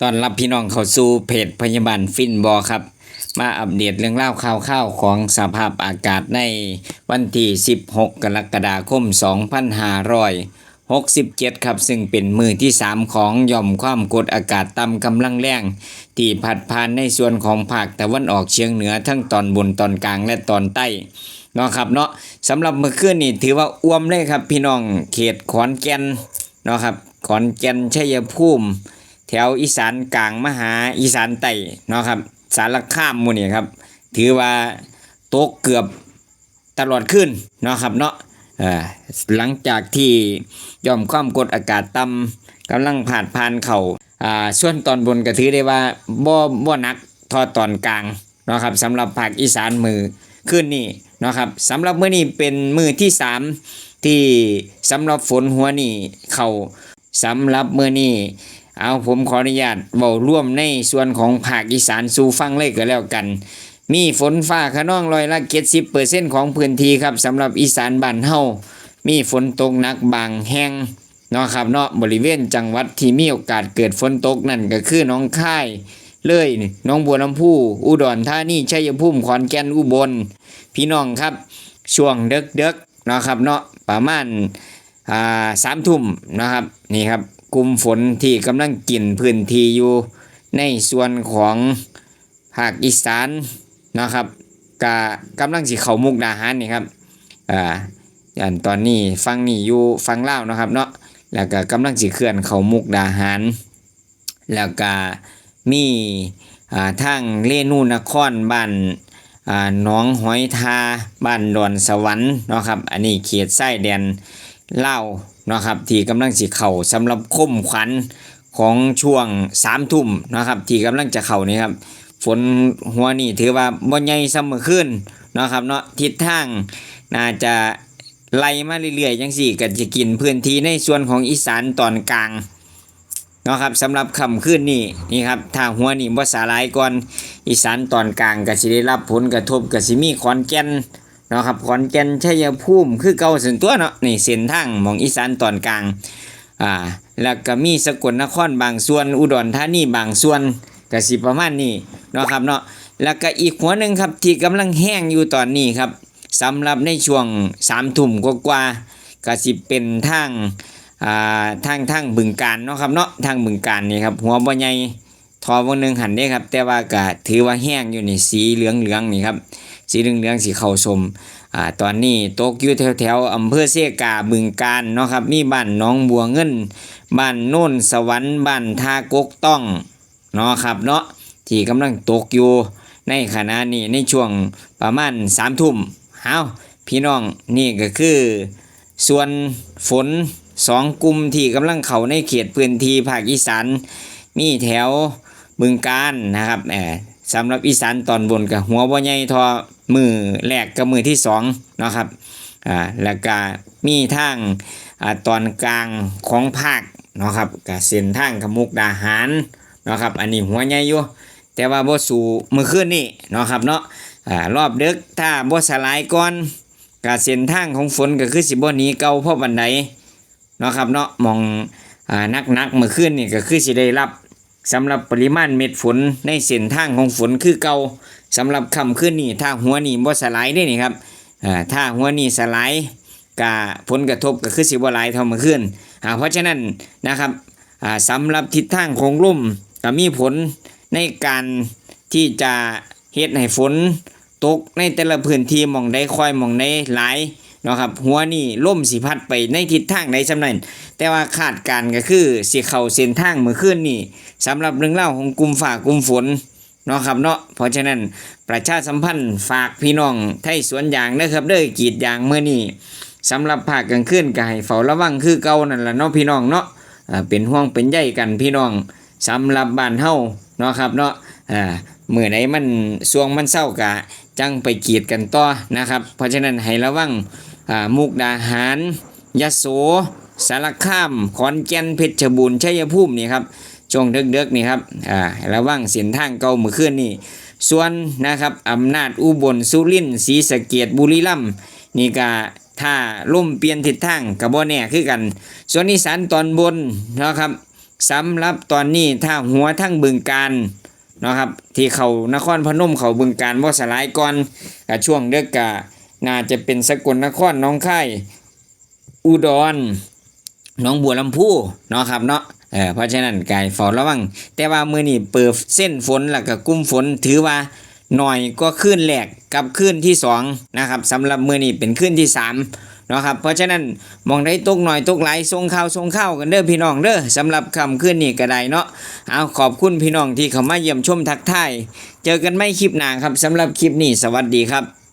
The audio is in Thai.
ตอนรับพี่น้องเข้าสู่เพจพยาบาลฟินบอครับ มาอัปเดตเรื่องเล่าวข่าวๆของสภาพอากาศในวันที่ 16 กรกฎาคม 2567 ครับ ซึ่งเป็นมือที่ 3 ของย่อมความกดอากาศต่ำกำลังแรง ที่พัดผ่านในส่วนของภาคตะวันออกเฉียงเหนือทั้งตอนบนตอนกลางและตอนใต้เนาะครับเนาะสำหรับเมื่อคืนนี่ถือว่าอ้วมเลยครับ พี่น้องเขตขอนแก่นเนาะครับขอนแก่นชัยภูมิ แถวอีสานกลางมหาอีสานใต้เนาะครับ สารคามมูนี่ครับ ถือว่าตกเกือบตลอดขึ้นเนาะครับเนาะหลังจากที่ย่อมความกดอากาศต่ำกำลังผ่านผ่านเขา่าส่วนตอนบนก็ถือได้ว่าบ่บ่นักทอตอนกลางเนาะครับสำหรับภาคอีสานมือขึ้นนี่เนาะครับสำหรับมื้อนี้เป็นมือที่สามที่สำหรับฝนหัวนี่เขาสำหรับมื้อนี้ เอาผมขออนุญาตเบาร่วมในส่วนของภาคอีสานสู่ฟังเลยก็แล้วกัน มีฝนฟ้าขนองร้อยละเจ็ดสิบเปอร์เซ็นต์ของพื้นที่ครับสำหรับอีสานบ้านเฮามีฝนตกหนักบางแห้งเนาะครับเนาะบริเวณจังหวัดที่มีโอกาสเกิดฝนตกนั่นก็คือน้องค่ายเลยน้องบัวลำพูอุดรธานีชัยภูมิขอนแก่นอุบล พี่น้องครับ ช่วงเด็กๆเเนาะครับเนาะประมาณอ่าสามทุ่มนะครับนี่ครับ กลุ่มฝนที่กำลังกินพื้นที่อยู่ในส่วนของภาคอีสานนะครับกะกำลังสิเขามุกดาหารนี่ครับอ่าอย่างตอนนี้ฟังนี่อยู่ฟังเล่านะครับเนาะแล้วก็กำลังสิเคลื่อนเขามุกดาหาร แล้วก็มีอ่าทางเลนูนครบ้านอ่าหน้องหอยทาบ้านดอนสวรรค์เนาะครับอันนี้เขตไส้แดน เล่านะครับที่กำลังสิเข่าสำหรับคมขวัญของช่วงสามทุ่มนะครับ ที่กำลังจะเข่านี่ครับฝนหัวนี่ถือว่าบ่ใหญ่เสมอขึ้นนะครับเนาะทิศทางน่าจะไล่มาเรื่อยๆจังสี่ก็จะกินพื้นที่ในส่วนของอีสานตอนกลางนะครับสำหรับค่ำคืนนี่นี่ครับถ้าหัวนี่บ่สาลายก่อนอีสานตอนกลางก็สิได้รับผลกระทบก็สิมีขอนแก่น เนาะครับขอนแก่นชัยภูมิคือเก่าส่วนตัวเนาะนี่เส้นทางของอีสานตอนกลางอ่าแล้วก็มีสกลนครบางส่วน อุดรธานีบางส่วนก็สิประมาณนี้เนาะครับเนาะแล้วก็อีกหัวหนึ่งครับที่กำลังแห้งอยู่ตอนนี้ครับสำหรับในช่วงสามทุ่มกว่าก็สิเป็นทางอ่าทางทางบึงการเนาะครับเนาะทางบึงการนี่ครับหัวบ่ใหญ่ ทอวงหนึ่งหันได้ครับ แต่ว่าก็ถือว่าแห้งอยู่นี่สีเหลืองเหลืองๆนี่ครับสีเหลืองเหลืองๆสีเข้าสมอ่าตอนนี้ตกอยู่แถวแถวๆอำเภอเสกาบึงการเนาะครับมีบ้านน้องบัวเงินบ้านโน่นสวรรค์บ้านทากกต้องเนาะครับเนาะที่กำลังตกอยู่ในขณะนี้ในช่วงประมาณสามทุ่มเฮาพี่น้องนี่ก็คือ ส่วนฝนสองกลุ่มที่กำลังเข้าในเขตพื้นที่ภาคอีสานมีแถว บึงการนะครับแหมสำหรับอีสานตอนบนกับหัวบ่ใหญ่ทอมือแรกกับมือที่สองนะครับอ่าแล้วก็มีทางอ่าตอนกลางของภาคนะครับกับเส้นทางขมุกดาหารนะครับ อันนี้หัวใหญ่อยู่แต่ว่าบ่สู่มือขึ้นนี่นะครับเนาะอ่ารอบดึกถ้าบ่สลายก่อนกับเส้นทางของฝนก็คือสิบ่หนีเก่าเพราะบันไดนะครับเนาะมองอ่านักๆมือขึ้นนี่ก็คือสิได้รับ สำหรับปริมาณเม็ดฝนในเส้นทางของฝนคือเก่าสำหรับคำขึ้นนี่ถ้าหัวนี่บ่สลายได้นี่ครับอ่าถ้าหัวนี่สลายกะผลกระทบก็คือสิบ่หลายเท่าเมื่อคืนอ่าเพราะฉะนั้นนะครับอ่าสำหรับทิศทางของลมก็มีผลในการที่จะเฮ็ดให้ฝนตกในแต่ละพื้นที่มองใดค่อยมองใดหลาย นาะครับหัวนี่ล่มสิพัดไปในทิศทางใดสำนันแต่ว่าคาดการก็คือสิเข้าเส้นทางเมื่อคืนนี่สำหรับเรื่องเล่าของกลุ่มฝากกลุ่มฝนเนาะครับเนาะเพราะฉะนั้นประชาสัมพันธ์ฝากพี่น้องไทยสวนยางนะครับเด้อกีดยางเมื่อนี้สำหรับภาคกลางคืนก็ให้เฝ้าระวังคือเก่านั่นล่ะเนาะพี่น้องเนาะเป็นห่วงเป็นใยกันพี่น้องสำหรับบ้านเฮาเนาะครับเนาะเมื่อไหนมันสวงมันเศร้ากะจังไปกีดกันต่อนะครับ เพราะฉะนั้นให้ระวัง มุกดาหารยะโสสารคามขอนแก่นเพชรบูรณ์ชัยภูมินี่ครับช่วงเด็กๆนี่ครับอ่าระวังเส้นทางเก่าเมื่อคืนนี่ส่วนนะครับอำนาจอุบลสุรินทร์ศรีสะเกียดบุรีรัมย์นี่ก็ถ้าล่มเปลี่ยนทิศทางกับบ่แน่คือกัน ส่วนอีสานตอนบนนะครับสำหรับตอนนี้ถ้าหัวทั้งบึงการนะครับที่เขานครพนมเขาบึงการบ่สลายก่อนกับช่วงเด็กกะ น่าจะเป็นสกลนครน้องค่ายอุดรน้องบัวลำพูเนาะครับเนาะเออเพราะฉะนั้นกายเฝ้าระวัง แต่ว่ามือนี้เปิดเส้นฝนแล้วก็กลุ่มฝนถือว่าหน่อยก็ขึ้นแรกกับขึ้นที่สองนะครับสำหรับมือนี้เป็นขึ้นที่สามเนาะครับเพราะฉะนั้นมองได้ตกหน่อยตกหลายส่งข่าวส่งข้าวกันเด้อพี่น้องเด้อสำหรับคำขึ้นนี่ก็ได้เนาะเอาขอบคุณพี่น้องที่เข้ามาเยี่ยมชมทักทายเจอกันไม่คลิปหนาครับสำหรับคลิปนี้สวัสดีครับ